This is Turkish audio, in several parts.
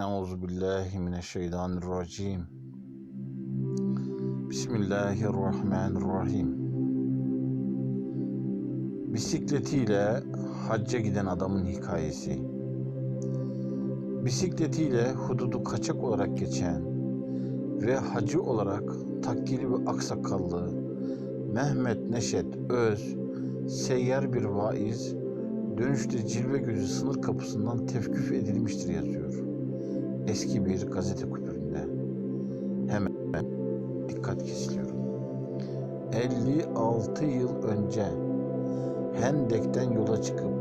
Euzu billahi mineşşeytanirracim. Bismillahirrahmanirrahim. Bisikletiyle hacca giden adamın hikayesi. Bisikletiyle hududu kaçak olarak geçen ve hacı olarak takkili ve aksakallı Mehmet Neşet Öz seyyar bir vaiz dönüşte cilve gözü sınır kapısından tevkif edilmiştir yazıyor. Eski bir gazete kupüründe. Hemen dikkat kesiliyorum. 56 yıl önce Hendek'ten yola çıkıp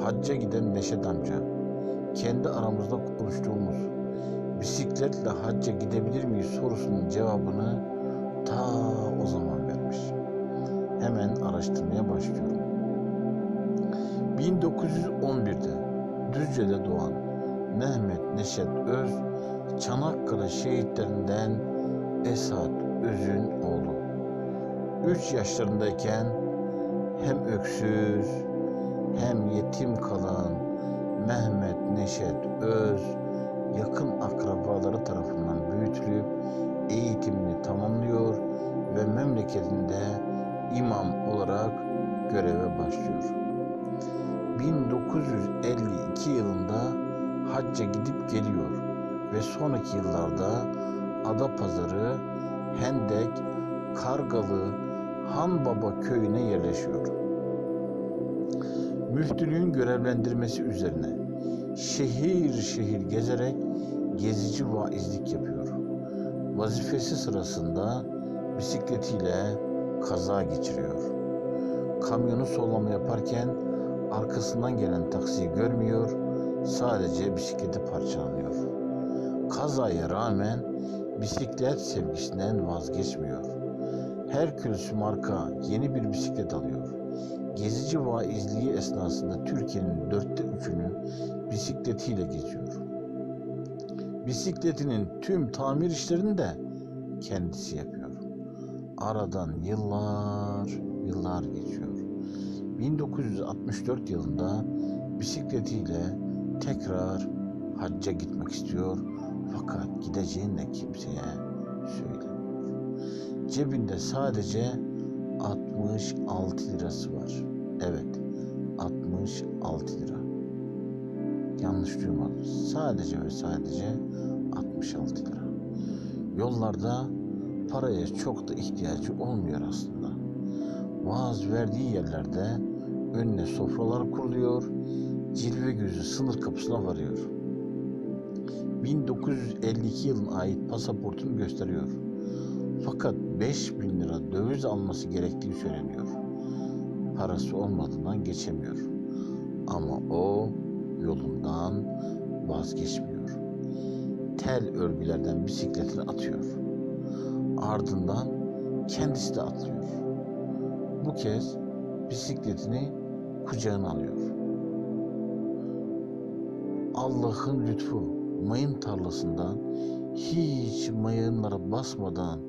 hacca giden Neşet amca kendi aramızda konuştuğumuz bisikletle hacca gidebilir miyiz sorusunun cevabını ta o zaman vermiş. Hemen araştırmaya başlıyorum. 1911'de Düzce'de doğan Mehmet Neşet Öz, Çanakkale şehitlerinden Esat Öz'ün oğlu. 3 yaşlarındayken hem öksüz hem yetim kalan Mehmet Neşet Öz, yakın akrabaları tarafından büyütülüp eğitimini tamamlıyor ve memleketinde imam olarak göreve başlıyor. 1952 yılında hacca gidip geliyor ve sonraki yıllarda Adapazarı, Hendek, Kargalı, Hanbaba köyüne yerleşiyor. Müftülüğün görevlendirmesi üzerine şehir şehir gezerek gezici vaizlik yapıyor. Vazifesi sırasında bisikletiyle kaza geçiriyor. Kamyonu sollama yaparken arkasından gelen taksiyi görmüyor, sadece bisikleti parçalanıyor. Kazaya rağmen bisiklet sevgisinden vazgeçmiyor. Herkülüs marka yeni bir bisiklet alıyor. Gezici vaizliği esnasında Türkiye'nin dörtte üçünü bisikletiyle geziyor. Bisikletinin tüm tamir işlerini de kendisi yapıyor. Aradan yıllar, yıllar geçiyor. 1964 yılında bisikletiyle tekrar hacca gitmek istiyor fakat gideceğini de kimseye söylemiyor. Cebinde sadece 66 lirası var. Evet, 66 lira. Yanlış duymadım. Sadece ve sadece 66 lira. Yollarda paraya çok da ihtiyacı olmuyor aslında. Vaaz verdiği yerlerde önüne sofralar kuruluyor, cilve gözü sınır kapısına varıyor. 1952 yılına ait pasaportunu gösteriyor. Fakat 5000 lira döviz alması gerektiği söyleniyor. Parası olmadığından geçemiyor. Ama o yolundan vazgeçmiyor. Tel örgülerden bisikletini atıyor. Ardından kendisi de atlıyor. Bu kez bisikletini kucağına alıyor. Allah'ın lütfu mayın tarlasından hiç mayınlara basmadan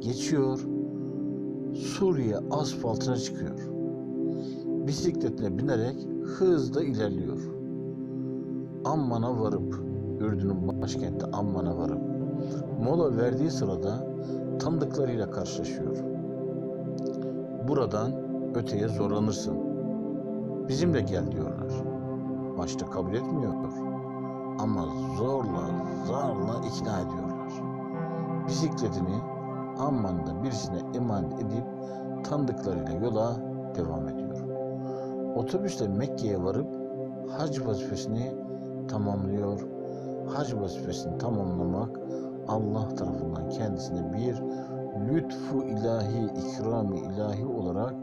geçiyor, Suriye asfaltına çıkıyor. Bisikletine binerek hızla ilerliyor. Amman'a varıp, Ürdün'ün başkenti Amman'a varıp, mola verdiği sırada tanıdıklarıyla karşılaşıyor. Buradan öteye zorlanırsın. Bizimle gel diyorlar. Başta kabul etmiyor. Ama zorla, zarla ikna ediyorlar. Bisikletini Amman'da birisine emanet edip tanıdıklarıyla yola devam ediyor. Otobüsle Mekke'ye varıp hac vazifesini tamamlıyor. Hac vazifesini tamamlamak Allah tarafından kendisine bir lütfu ilahi, ikrami ilahi olarak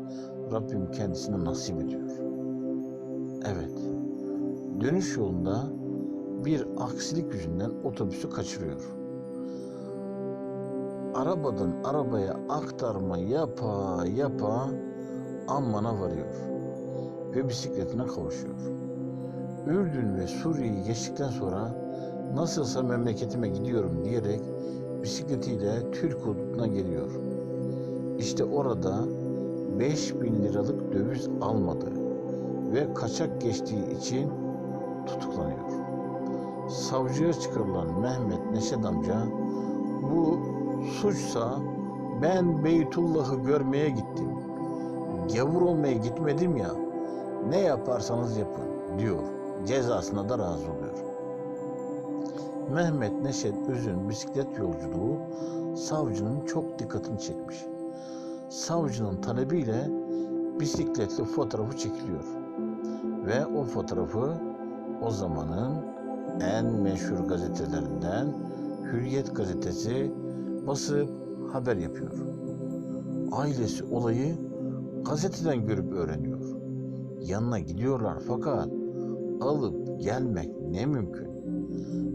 Rabbim kendisine nasip ediyor. Evet, dönüş yolunda bir aksilik yüzünden otobüsü kaçırıyor. Arabadan arabaya aktarma yapa yapa Amman'a varıyor ve bisikletine kavuşuyor. Ürdün ve Suriye'yi geçtikten sonra nasılsa memleketime gidiyorum diyerek bisikletiyle Türk hududuna geliyor. İşte orada 5000 liralık döviz almadı ve kaçak geçtiği için tutuklanıyor. savcıya çıkarılan Mehmet Neşet amca bu suçsa ben Beytullah'ı görmeye gittim. Gavur olmaya gitmedim ya. Ne yaparsanız yapın diyor. Cezasına da razı oluyor. Mehmet Neşet Öz'ün bisiklet yolculuğu savcının çok dikkatini çekmiş. Savcının talebiyle bisikletli fotoğrafı çekiliyor. Ve o fotoğrafı o zamanın en meşhur gazetelerinden Hürriyet gazetesi basıp haber yapıyor. Ailesi olayı gazeteden görüp öğreniyor. Yanına gidiyorlar fakat alıp gelmek ne mümkün.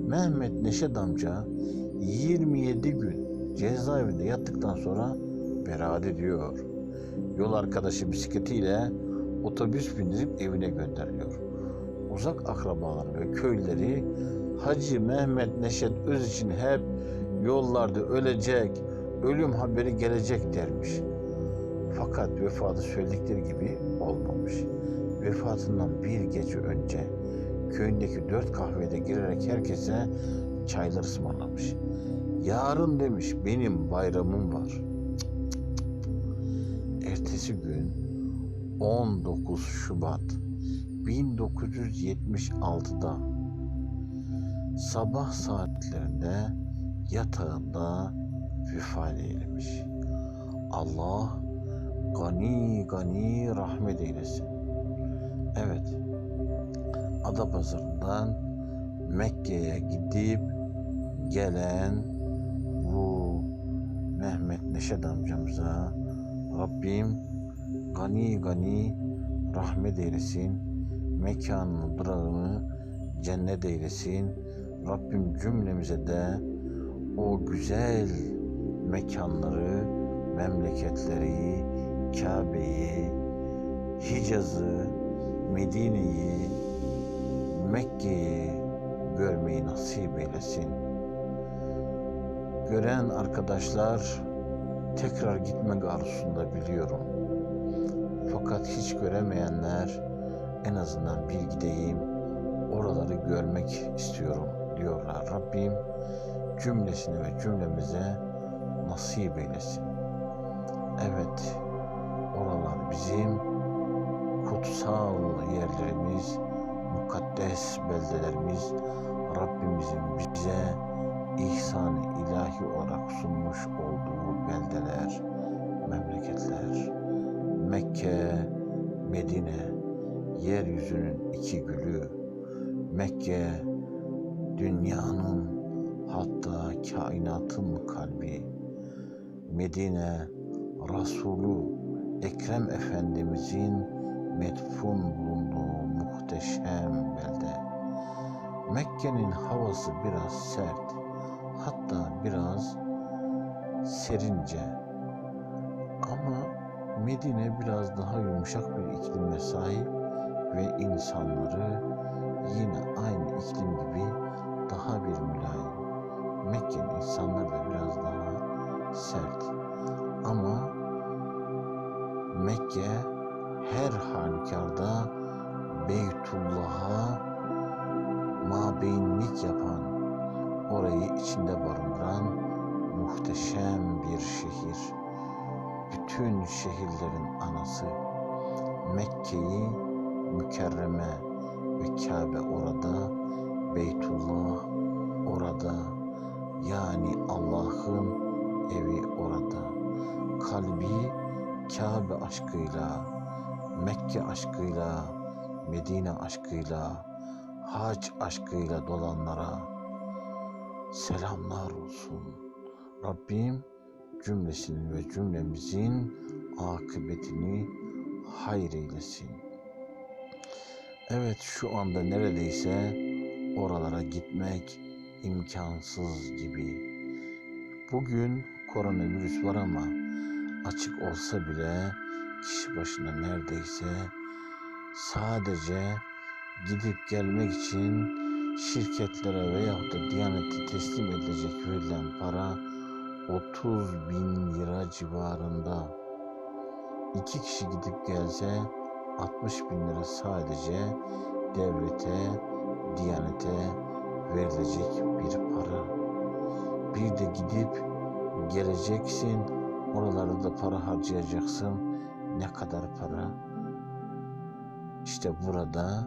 Mehmet Neşet amca 27 gün cezaevinde yattıktan sonra beraat ediyor. Yol arkadaşı bisikletiyle otobüs bindirip evine gönderiliyor. Uzak akrabaları ve köyleri Hacı Mehmet Neşet Öz için hep yollarda ölecek, ölüm haberi gelecek dermiş. Fakat vefatı söyledikleri gibi olmamış. Vefatından bir gece önce köyündeki dört kahvede girerek herkese çaylar ısmarlamış. Yarın demiş benim bayramım var. Ertesi gün 19 Şubat 1976'da sabah saatlerinde yatağında vefat eylemiş. Allah gani gani rahmet eylesin. Evet, Adapazarı'ndan Mekke'ye gidip gelen bu Mehmet Neşet amcamıza Rabbim gani gani rahmet eylesin. Mekanını, durağını cennet eylesin. Rabbim cümlemize de o güzel mekanları, memleketleri, Kabe'yi, Hicaz'ı, Medine'yi, Mekke'yi görmeyi nasip eylesin. Gören arkadaşlar tekrar gitmek arzusunda biliyorum. Fakat hiç göremeyenler en azından bir gideyim, oraları görmek istiyorum diyorlar. Rabbim cümlesini ve cümlemize nasip eylesin. Evet, oralar bizim kutsal yerlerimiz, mukaddes beldelerimiz, Rabbimizin bize ihsan ilahi olarak sunmuş olduğu beldeler, yeryüzünün iki gülü. Mekke, dünyanın hatta kainatın kalbi. Medine, Resulü Ekrem Efendimizin metfun bulunduğu muhteşem belde. Mekke'nin havası biraz sert, hatta biraz serince. Ama Medine biraz daha yumuşak bir iklime sahip ve insanları yine aynı iklim gibi daha bir mülayim. Mekke'nin insanları da biraz daha sert. Ama Mekke her halükarda Beytullah'a mabeyinlik yapan, orayı içinde barındıran muhteşem bir şehir. Bütün şehirlerin anası. Mekke'yi mükerreme ve Kabe orada, Beytullah orada. Yani Allah'ın evi orada. Kalbi Kabe aşkıyla, Mekke aşkıyla, Medine aşkıyla, hac aşkıyla dolanlara selamlar olsun. Rabbim cümlesinin ve cümlemizin akıbetini hayır eylesin. Evet şu anda neredeyse oralara gitmek imkansız gibi. Bugün koronavirüs var ama açık olsa bile kişi başına neredeyse sadece gidip gelmek için şirketlere veyahut da Diyanet'e teslim edilecek verilen para 30 bin lira civarında. İki kişi gidip gelse 60 bin lira sadece devlete, Diyanet'e verilecek bir para. Bir de gidip geleceksin, oralarda da para harcayacaksın. Ne kadar para? İşte burada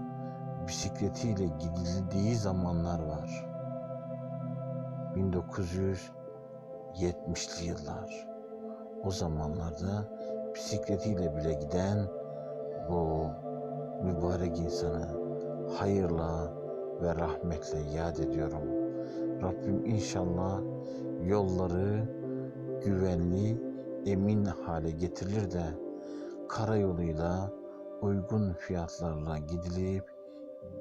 bisikletiyle gidildiği zamanlar var. 1970'li yıllar. O zamanlarda bisikletiyle bile giden bu mübarek insanı hayırla ve rahmetle yad ediyorum. Rabbim inşallah yolları güvenli, emin hale getirir de karayoluyla uygun fiyatlarla gidilip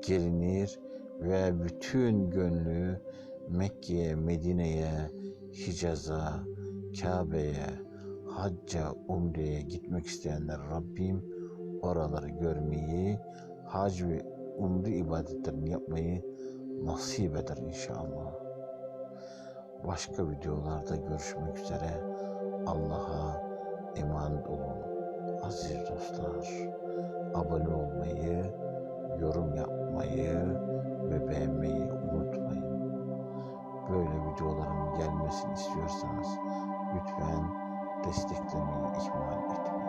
gelinir ve bütün gönlü Mekke'ye, Medine'ye, Hicaz'a, Kabe'ye, hacca, umreye gitmek isteyenler Rabbim oraları görmeyi, hac ve umre ibadetlerini yapmayı nasip eder inşallah. Başka videolarda görüşmek üzere. Allah'a emanet olun. Aziz dostlar, abone olmayı, yorum yapmayı ve beğenmeyi unutmayın. Böyle videoların gelmesini istiyorsanız lütfen desteklemeyi ihmal etmeyin.